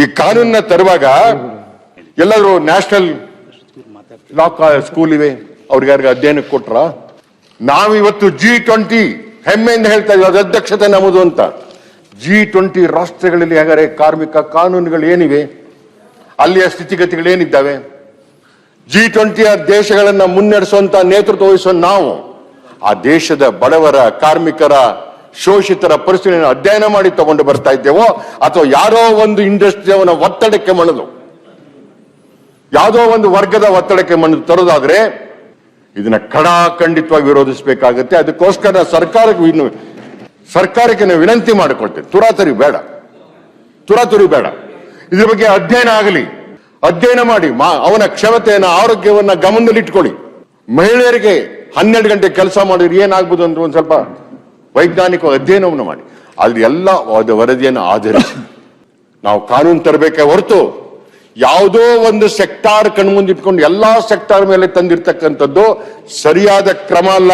ಈ ಕಾನೂನನ್ನ ತರುವಾಗ ಎಲ್ಲರೂ ನ್ಯಾಷನಲ್ ಲಾ ಸ್ಕೂಲ್ ಇವೆ, ಅವ್ರಿಗೆ ಯಾರಿಗೆ ಅಧ್ಯಯನಕ್ಕೆ ಕೊಟ್ರ? ನಾವಿವತ್ತು ಜಿ ಟ್ವೆಂಟಿ ಹೆಮ್ಮೆಯಿಂದ ಹೇಳ್ತಾ ಇದ್ದೀವಿ ಅಧ್ಯಕ್ಷತೆ ನಮ್ಮದು ಅಂತ. ಜಿ ಟ್ವೆಂಟಿ ರಾಷ್ಟ್ರಗಳಲ್ಲಿ ಹಾಗಾದ್ರೆ ಕಾರ್ಮಿಕ ಕಾನೂನುಗಳು ಏನಿವೆ? ಅಲ್ಲಿಯ ಸ್ಥಿತಿಗತಿಗಳು ಏನಿದ್ದಾವೆ? ಜಿ ಟ್ವೆಂಟಿಯ ದೇಶಗಳನ್ನು ಮುನ್ನಡೆಸುವಂತ ನೇತೃತ್ವ ವಹಿಸುವ ನಾವು, ಆ ದೇಶದ ಬಡವರ, ಕಾರ್ಮಿಕರ ಶೋಷಿತರ ಪರಿಸ್ಥಿತಿಯನ್ನು ಅಧ್ಯಯನ ಮಾಡಿ ತಗೊಂಡು ಬರ್ತಾ ಇದ್ದೇವೋ, ಅಥವಾ ಯಾರೋ ಒಂದು ಇಂಡಸ್ಟ್ರಿ ಅವನ ಒತ್ತಡಕ್ಕೆ ಮಣದು, ಯಾವುದೋ ಒಂದು ವರ್ಗದ ಒತ್ತಡಕ್ಕೆ ಮಣದು ತರೋದಾದ್ರೆ, ಇದನ್ನ ಖಡಾಖಂಡಿತವಾಗಿ ವಿರೋಧಿಸಬೇಕಾಗುತ್ತೆ. ಅದಕ್ಕೋಸ್ಕರ ಸರ್ಕಾರಕ್ಕೆ ಇನ್ನು, ಸರ್ಕಾರಕ್ಕೆ ನಾವು ವಿನಂತಿ ಮಾಡಿಕೊಳ್ತೇವೆ. ತುರಾತರಿ ಬೇಡ. ತುರಾತುರಿ ಬೇಡ. ಇದ್ರ ಬಗ್ಗೆ ಅಧ್ಯಯನ ಆಗಲಿ. ಅಧ್ಯಯನ ಮಾಡಿ ಅವನ ಕ್ಷಮತೆಯನ್ನ, ಆರೋಗ್ಯವನ್ನ ಗಮನದಲ್ಲಿಟ್ಕೊಳ್ಳಿ. ಮಹಿಳೆಯರಿಗೆ ಹನ್ನೆರಡು ಗಂಟೆ ಕೆಲಸ ಮಾಡಿದ್ರೆ ಏನಾಗ್ಬೋದು ಅಂತ ಒಂದು ಸ್ವಲ್ಪ ವೈಜ್ಞಾನಿಕ ಅಧ್ಯಯನವನ್ನು ಮಾಡಿ. ಅಲ್ಲಿ ಎಲ್ಲ ವರದಿಯನ್ನು ಆಧರಿಸಿ. ನಾವು ಕಾನೂನು ತರಬೇಕೆ ಹೊರತು ಯಾವುದೋ ಒಂದು ಸೆಕ್ಟಾರ್ ಕಣ್ಮುಂದಿಟ್ಕೊಂಡು ಎಲ್ಲಾ ಸೆಕ್ಟಾರ್ ಮೇಲೆ ತಂದಿರ್ತಕ್ಕಂಥದ್ದು ಸರಿಯಾದ ಕ್ರಮ ಅಲ್ಲ.